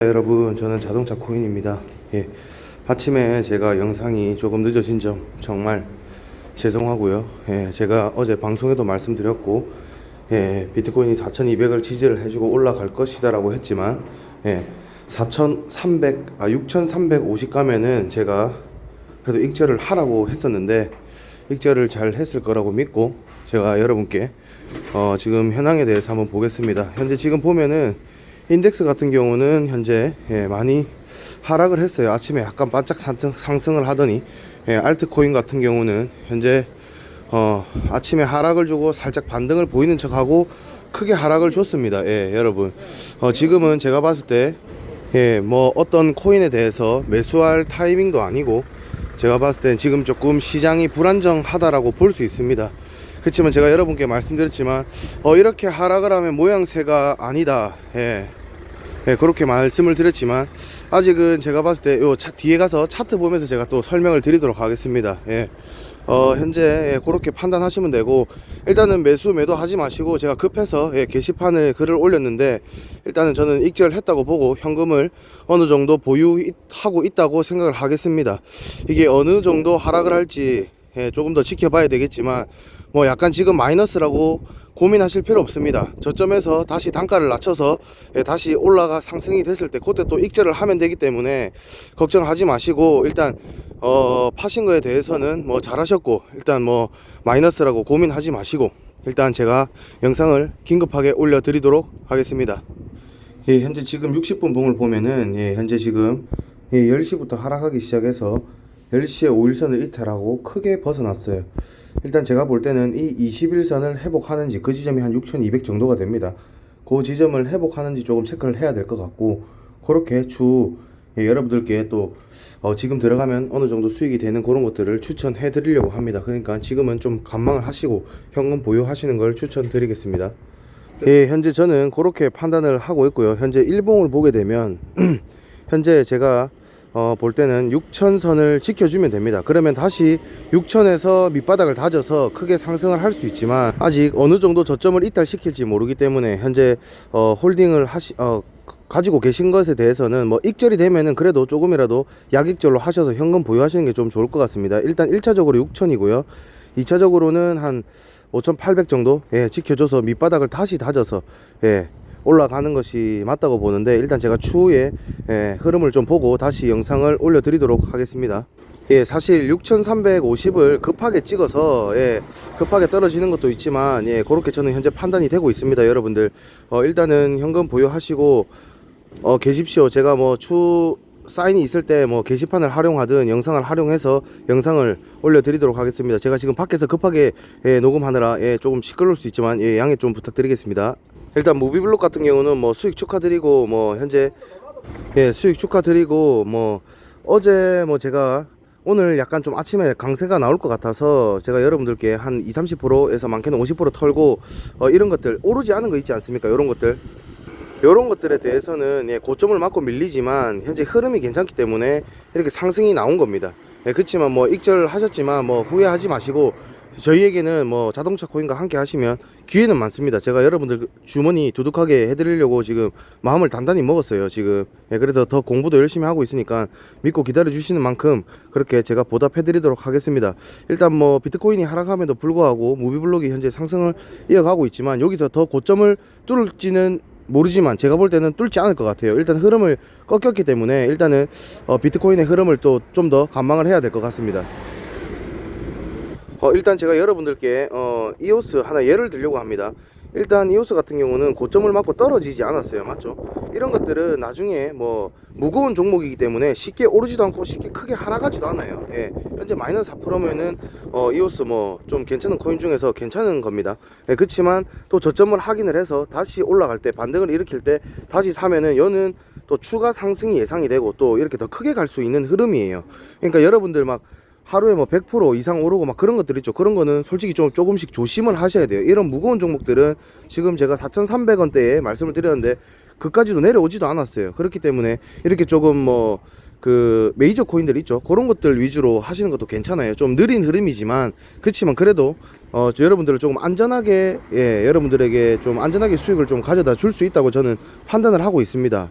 네, 여러분 저는 자동차 코인입니다. 예, 아침에 제가 영상이 조금 늦어진 점 정말 죄송하고요. 예, 제가 어제 방송에도 말씀드렸고 예, 비트코인이 4200을 지지를 해주고 올라갈 것이다 라고 했지만 예, 4300, 아 6350 가면은 제가 그래도 익절을 하라고 했었는데 익절을 잘 했을 거라고 믿고 제가 여러분께 어, 지금 현황에 대해서 한번 보겠습니다. 현재 지금 보면은 인덱스 같은 경우는 현재 예, 많이 하락을 했어요. 아침에 약간 반짝 상승, 상승을 하더니 예, 알트코인 같은 경우는 현재 어, 아침에 하락을 주고 살짝 반등을 보이는 척하고 크게 하락을 줬습니다. 예, 여러분 어, 지금은 제가 봤을 때 예, 뭐 어떤 코인에 대해서 매수할 타이밍도 아니고 제가 봤을 땐 지금 조금 시장이 불안정하다라고 볼 수 있습니다. 그렇지만 제가 여러분께 말씀드렸지만 어, 이렇게 하락을 하면 모양새가 아니다. 예. 예, 그렇게 말씀을 드렸지만 아직은 제가 봤을 때 요 차 뒤에 가서 차트 보면서 제가 또 설명을 드리도록 하겠습니다. 예. 어, 현재 예, 그렇게 판단하시면 되고 일단은 매수 매도 하지 마시고 제가 급해서 예, 게시판에 글을 올렸는데 일단은 저는 익절했다고 보고 현금을 어느 정도 보유하고 있다고 생각을 하겠습니다. 이게 어느 정도 하락을 할지 예, 조금 더 지켜봐야 되겠지만 뭐 약간 지금 마이너스라고 고민하실 필요 없습니다. 저점에서 다시 단가를 낮춰서 예, 다시 올라가 상승이 됐을 때 그때 또 익절을 하면 되기 때문에 걱정하지 마시고 일단 어, 파신 거에 대해서는 뭐 잘하셨고 일단 뭐 마이너스라고 고민하지 마시고 일단 제가 영상을 긴급하게 올려드리도록 하겠습니다. 예, 현재 지금 60분 봉을 보면은 예, 현재 지금 예, 10시부터 하락하기 시작해서 10시에 5일선을 이탈하고 크게 벗어났어요. 일단 제가 볼 때는 이 21선을 회복하는지 그 지점이 한 6200 정도가 됩니다. 그 지점을 회복하는지 조금 체크를 해야 될 것 같고 그렇게 추 예, 여러분들께 또 어, 지금 들어가면 어느 정도 수익이 되는 그런 것들을 추천해 드리려고 합니다. 그러니까 지금은 좀 관망을 하시고 현금 보유하시는 걸 추천드리겠습니다. 예, 현재 저는 그렇게 판단을 하고 있고요. 현재 일봉을 보게 되면 현재 제가 어, 볼 때는 6천선을 지켜주면 됩니다. 그러면 다시 6천에서 밑바닥을 다져서 크게 상승을 할 수 있지만 아직 어느 정도 저점을 이탈시킬지 모르기 때문에 현재 어, 홀딩을 하시 어, 가지고 계신 것에 대해서는 뭐 익절이 되면은 그래도 조금이라도 약익절로 하셔서 현금 보유하시는 게 좀 좋을 것 같습니다. 일단 1차적으로 6천이고요. 2차적으로는 한 5,800 정도 예, 지켜줘서 밑바닥을 다시 다져서 예, 올라가는 것이 맞다고 보는데 일단 제가 추후에 예, 흐름을 좀 보고 다시 영상을 올려드리도록 하겠습니다. 예, 사실 6,350을 급하게 찍어서 예, 급하게 떨어지는 것도 있지만 예, 그렇게 저는 현재 판단이 되고 있습니다, 여러분들. 어, 일단은 현금 보유하시고 어, 계십시오. 제가 뭐 추 사인이 있을 때 뭐 게시판을 활용하든 영상을 활용해서 영상을 올려드리도록 하겠습니다. 제가 지금 밖에서 급하게 예, 녹음하느라 예, 조금 시끄러울 수 있지만 예, 양해 좀 부탁드리겠습니다. 일단 무비블록 같은 경우는 뭐 수익 축하드리고 뭐 현재 예, 수익 축하드리고 뭐 어제 뭐 제가 오늘 약간 좀 아침에 강세가 나올 것 같아서 제가 여러분들께 한 2, 30%에서 많게는 50% 털고 어, 이런 것들 오르지 않은 거 있지 않습니까? 이런 것들 이런 것들에 대해서는 예, 고점을 맞고 밀리지만 현재 흐름이 괜찮기 때문에 이렇게 상승이 나온 겁니다. 예, 그렇지만 뭐 익절하셨지만 뭐 후회하지 마시고 저희에게는 뭐 자동차 코인과 함께 하시면 기회는 많습니다. 제가 여러분들 주머니 두둑하게 해드리려고 지금 마음을 단단히 먹었어요. 지금 예, 그래서 더 공부도 열심히 하고 있으니까 믿고 기다려 주시는 만큼 그렇게 제가 보답해드리도록 하겠습니다. 일단 뭐 비트코인이 하락함에도 불구하고 무비블록이 현재 상승을 이어가고 있지만 여기서 더 고점을 뚫을지는 모르지만 제가 볼 때는 뚫지 않을 것 같아요. 일단 흐름을 꺾였기 때문에 일단은 어, 비트코인의 흐름을 또 좀 더 관망을 해야 될 것 같습니다. 어, 일단 제가 여러분들께 어, 이오스 하나 예를 들려고 합니다. 일단 이오스 같은 경우는 고점을 맞고 떨어지지 않았어요. 맞죠? 이런 것들은 나중에 뭐 무거운 종목이기 때문에 쉽게 오르지도 않고 쉽게 크게 하락하지도 않아요. 예. 현재 마이너스 4%면은 어, 이오스 뭐 좀 괜찮은 코인 중에서 괜찮은 겁니다. 예, 그렇지만 또 저점을 확인을 해서 다시 올라갈 때 반등을 일으킬 때 다시 사면은 여는 또 추가 상승이 예상이 되고 또 이렇게 더 크게 갈 수 있는 흐름이에요. 그러니까 여러분들 막 하루에 뭐 100% 이상 오르고 막 그런 것들 있죠. 그런 거는 솔직히 좀 조금씩 조심을 하셔야 돼요. 이런 무거운 종목들은 지금 제가 4,300원대에 말씀을 드렸는데 그까지도 내려오지도 않았어요. 그렇기 때문에 이렇게 조금 뭐 그 메이저 코인들 있죠. 그런 것들 위주로 하시는 것도 괜찮아요. 좀 느린 흐름이지만 그렇지만 그래도 어, 저 여러분들을 조금 안전하게 예, 여러분들에게 좀 안전하게 수익을 좀 가져다 줄 수 있다고 저는 판단을 하고 있습니다.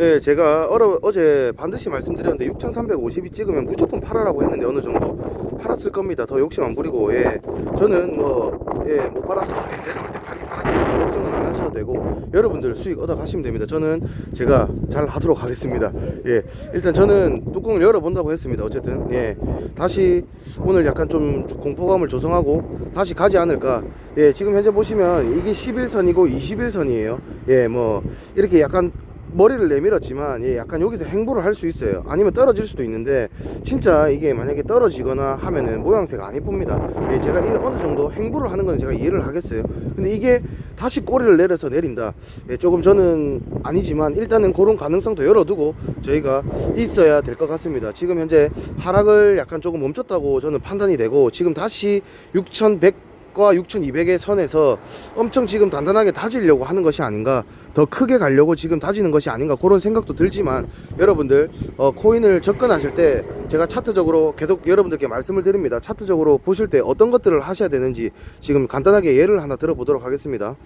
예, 제가 어러, 어제 반드시 말씀드렸는데 6,350이 찍으면 무조건 팔아라고 했는데 어느 정도 팔았을 겁니다. 더 욕심 안 부리고 예, 저는 뭐 예, 못 팔아서 예, 내려올 때 팔긴 팔았지만 저 걱정은 안 하셔도 되고 여러분들 수익 얻어 가시면 됩니다. 저는 제가 잘 하도록 하겠습니다. 예, 일단 저는 뚜껑을 열어본다고 했습니다. 어쨌든 예, 다시 오늘 약간 좀 공포감을 조성하고 다시 가지 않을까. 예, 지금 현재 보시면 이게 11선이고 21선이에요. 예, 뭐 이렇게 약간 머리를 내밀었지만 예, 약간 여기서 행보를 할 수 있어요. 아니면 떨어질 수도 있는데 진짜 이게 만약에 떨어지거나 하면은 모양새가 안 이쁩니다. 예, 제가 이 어느 정도 행보를 하는 건 제가 이해를 하겠어요. 근데 이게 다시 꼬리를 내려서 내린다. 예, 조금 저는 아니지만 일단은 그런 가능성도 열어두고 저희가 있어야 될 것 같습니다. 지금 현재 하락을 약간 조금 멈췄다고 저는 판단이 되고 지금 다시 6,100 과 6200의 선에서 엄청 지금 단단하게 다지려고 하는 것이 아닌가 더 크게 가려고 지금 다지는 것이 아닌가 그런 생각도 들지만 여러분들 어, 코인을 접근하실 때 제가 차트적으로 계속 여러분들께 말씀을 드립니다. 차트적으로 보실 때 어떤 것들을 하셔야 되는지 지금 간단하게 예를 하나 들어보도록 하겠습니다.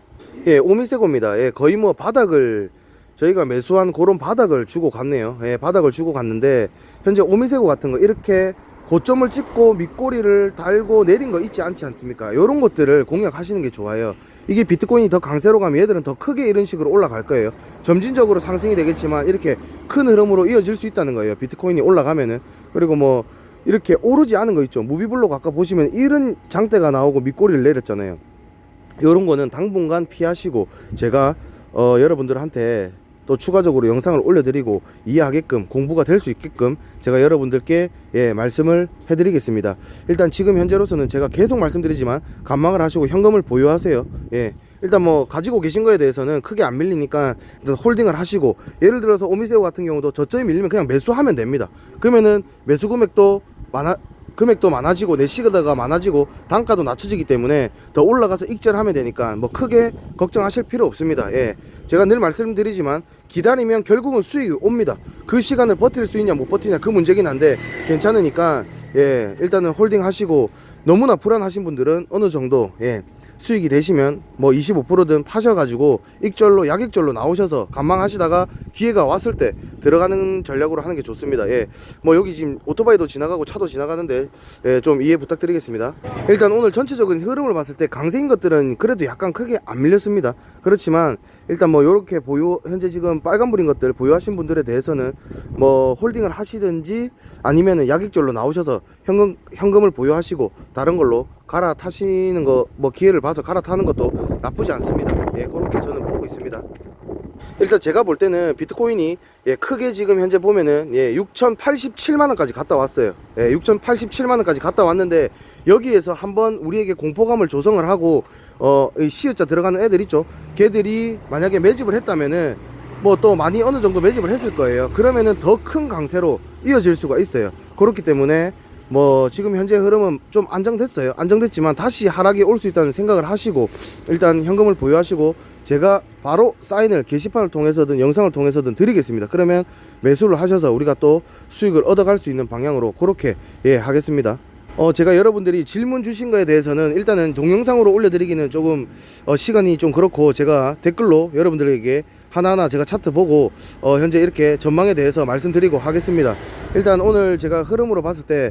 예 오미세고입니다. 예 거의 뭐 바닥을 저희가 매수한 그런 바닥을 주고 갔네요. 예 바닥을 주고 갔는데 현재 오미세고 같은 거 이렇게 고점을 찍고 밑꼬리를 달고 내린 거 있지 않지 않습니까? 이런 것들을 공략하시는 게 좋아요. 이게 비트코인이 더 강세로 가면 얘들은 더 크게 이런 식으로 올라갈 거예요. 점진적으로 상승이 되겠지만 이렇게 큰 흐름으로 이어질 수 있다는 거예요. 비트코인이 올라가면은 그리고 뭐 이렇게 오르지 않은 거 있죠. 무비블록 아까 보시면 이런 장대가 나오고 밑꼬리를 내렸잖아요. 이런 거는 당분간 피하시고 제가 어, 여러분들한테 또 추가적으로 영상을 올려드리고 이해하게끔 공부가 될 수 있게끔 제가 여러분들께 예, 말씀을 해드리겠습니다. 일단 지금 현재로서는 제가 계속 말씀드리지만 간망을 하시고 현금을 보유하세요. 예. 일단 뭐 가지고 계신 거에 대해서는 크게 안 밀리니까 일단 홀딩을 하시고 예를 들어서 오미세오 같은 경우도 저점이 밀리면 그냥 매수하면 됩니다. 그러면은 매수 금액도 많아 금액도 많아지고 내시가다가 많아지고 단가도 낮춰지기 때문에 더 올라가서 익절하면 되니까 뭐 크게 걱정하실 필요 없습니다. 예. 제가 늘 말씀드리지만 기다리면 결국은 수익이 옵니다. 그 시간을 버틸 수 있냐 못 버티냐 그 문제긴 한데 괜찮으니까 예 일단은 홀딩 하시고 너무나 불안하신 분들은 어느 정도 예 수익이 되시면 뭐 25%든 파셔가지고 익절로 약익절로 나오셔서 감망하시다가 기회가 왔을 때 들어가는 전략으로 하는 게 좋습니다. 예, 뭐 여기 지금 오토바이도 지나가고 차도 지나가는데 예, 좀 이해 부탁드리겠습니다. 일단 오늘 전체적인 흐름을 봤을 때 강세인 것들은 그래도 약간 크게 안 밀렸습니다. 그렇지만 일단 뭐 이렇게 보유 현재 지금 빨간불인 것들 보유하신 분들에 대해서는 뭐 홀딩을 하시든지 아니면은 약익절로 나오셔서 현금 현금을 보유하시고 다른 걸로 갈아타시는 거 뭐 기회를 봐서 갈아타는 것도 나쁘지 않습니다. 예, 그렇게 저는 보고 있습니다. 일단 제가 볼 때는 비트코인이 예, 크게 지금 현재 보면은 예, 6,087만 원까지 갔다 왔어요. 예, 6,087만 원까지 갔다 왔는데 여기에서 한번 우리에게 공포감을 조성을 하고 어, 이 시유자 들어가는 애들 있죠. 걔들이 만약에 매집을 했다면은 뭐 또 많이 어느 정도 매집을 했을 거예요. 그러면은 더 큰 강세로 이어질 수가 있어요. 그렇기 때문에 뭐 지금 현재 흐름은 좀 안정됐어요. 안정됐지만 다시 하락이 올 수 있다는 생각을 하시고 일단 현금을 보유하시고 제가 바로 사인을 게시판을 통해서든 영상을 통해서든 드리겠습니다. 그러면 매수를 하셔서 우리가 또 수익을 얻어갈 수 있는 방향으로 그렇게 예 하겠습니다. 어 제가 여러분들이 질문 주신 거에 대해서는 일단은 동영상으로 올려드리기는 조금 어, 시간이 좀 그렇고 제가 댓글로 여러분들에게 하나하나 제가 차트 보고 어, 현재 이렇게 전망에 대해서 말씀드리고 하겠습니다. 일단 오늘 제가 흐름으로 봤을 때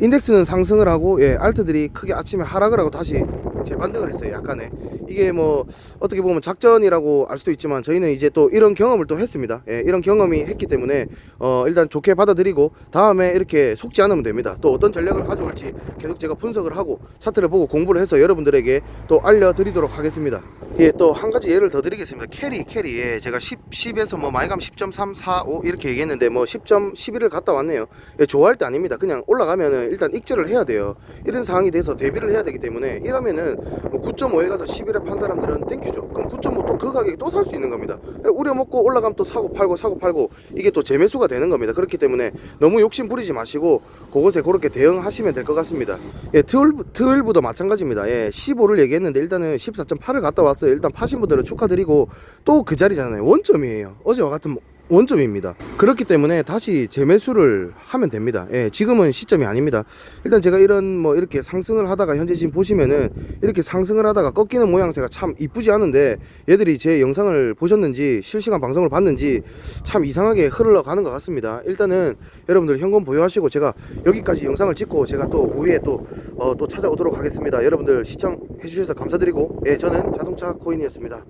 인덱스는 상승을 하고 예 알트들이 크게 아침에 하락을 하고 다시 재반등을 했어요 약간의. 이게 뭐 어떻게 보면 작전이라고 알 수도 있지만 저희는 이제 또 이런 경험을 또 했습니다. 예 이런 경험이 했기 때문에 어 일단 좋게 받아들이고 다음에 이렇게 속지 않으면 됩니다. 또 어떤 전략을 가져올지 계속 제가 분석을 하고 차트를 보고 공부를 해서 여러분들에게 또 알려드리도록 하겠습니다. 예 또 한 가지 예를 더 드리겠습니다. 캐리 캐리. 예 제가 10, 10에서 뭐 가면 10.345 이렇게 얘기했는데 뭐 10.11을 갔다 왔네요. 예 좋아할 때 아닙니다. 그냥 올라가면은 일단 익절을 해야 돼요. 이런 상황이 돼서 대비를 해야 되기 때문에 이러면은 뭐 9.5에 가서 11에 판 사람들은 땡큐죠. 그럼 9.5또 그 가격에 또 살 수 있는 겁니다. 예, 우려먹고 올라가면 또 사고 팔고 사고 팔고 이게 또 재매수가 되는 겁니다. 그렇기 때문에 너무 욕심 부리지 마시고 그것에 그렇게 대응하시면 될 것 같습니다. 예 트웰브, 트웰브도 마찬가지입니다. 예 15를 얘기했는데 일단은 14.8을 갔다 왔어요. 일단 파신 분들은 축하드리고 또 그 자리잖아요 원점이에요. 어제와 같은 원점입니다. 그렇기 때문에 다시 재매수를 하면 됩니다. 예, 지금은 시점이 아닙니다. 일단 제가 이런 뭐 이렇게 상승을 하다가 현재 지금 보시면은 이렇게 상승을 하다가 꺾이는 모양새가 참 이쁘지 않은데 얘들이 제 영상을 보셨는지 실시간 방송을 봤는지 참 이상하게 흘러가는 것 같습니다. 일단은 여러분들 현금 보유하시고 제가 여기까지 영상을 찍고 제가 또 후에 또, 어, 또 찾아오도록 하겠습니다. 여러분들 시청해 주셔서 감사드리고 예, 저는 자동차 코인이었습니다.